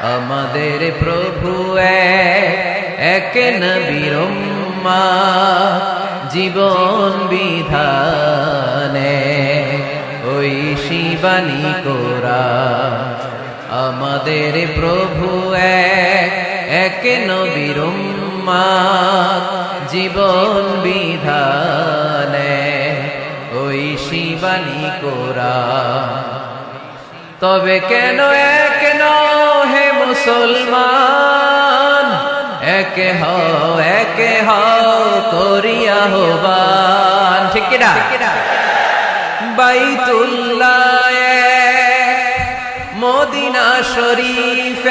আমাদের প্রভু এক নবীর জীবন বিধানে। ওই শিবানী কোরা আমাদের প্রভু এক নবীর জীবন বিধানে। ওই শিবানী কোরা তবে কেন একে হও একে হও করিয়া হবান। ঠিক কিনা? বাইতুল্লাহ মদিনা শরীফ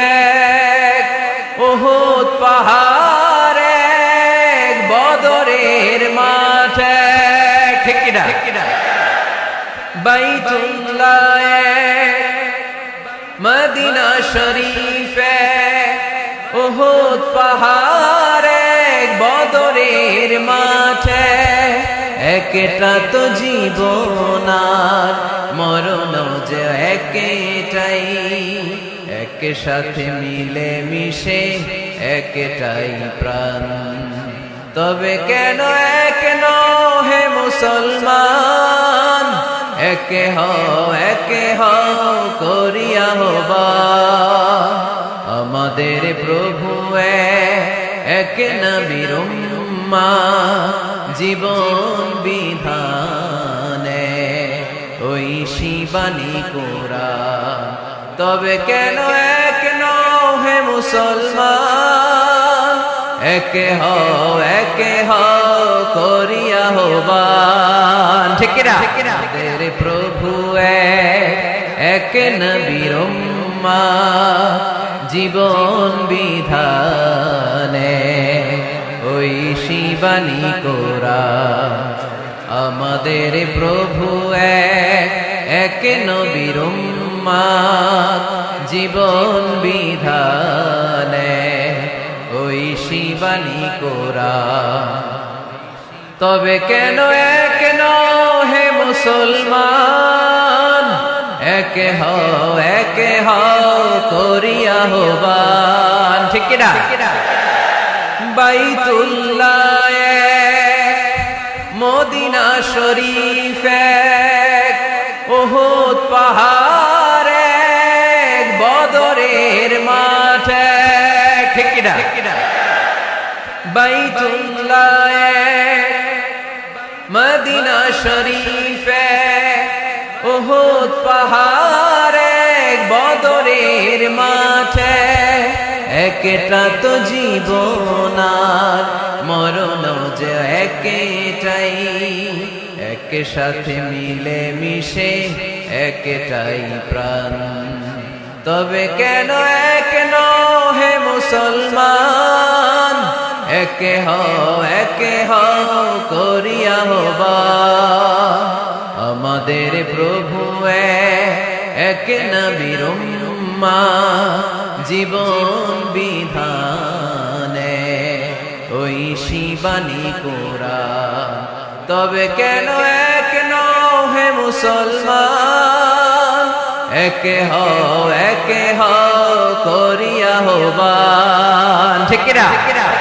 উহুদ পাহাড় এক, বদরের মাঠ। ঠিক কিনা? বাইতুল্লাহ মদিনা শরীফে উহুদ পাহাড়ে বদরের মাঠে। একটা তো জীবন আর মরণ যে একটাই। এক সাথে মিলে মিশে একটাই প্রাণ। তবে কেন এক হে মুসলমান? একে হ একে হ করিয়া নবীর উম্মা জীবন বিধানে ওই শিবানী কোরা তবে কেন এক হে মুসলমান? একে হও একে হও করিয়া হবান ঠিক কিনা? আমাদের প্রভু এক নবীর জীবন বিধানে ওই শিবানী কোরা। আমাদের প্রভু এক নবীর জীবন বিধানে ওই শিবানী কোরা। তবে কেন এক হে মুসলমান? একে হও একে হও করিয়া হবান ঠিক কিনা? বাইতুল্লাহ মদিনা শরীফ উহুদ পাহাড় বদরের মাঠ। এক, ঠিক কিনা? বাইতুল্লাহ মদিনা শরীফ উহুদ পাহাড় বদরের মাঠে। একটা তো জীবন আর মরণ যে একটাই। এক সাথে মিলে মিশে একটাই প্রাণ। তবে কেন এক হে মুসলমান? একে হ একে হ করিয়া হবা আমাদের প্রভু এক নবীর উম্মা। জীবন বিধানে। ওই শিবানী কোরা তবে কেন এক হে মুসলমান? একে হও একে হও, করিয়া হবান। ঠিক কিনা?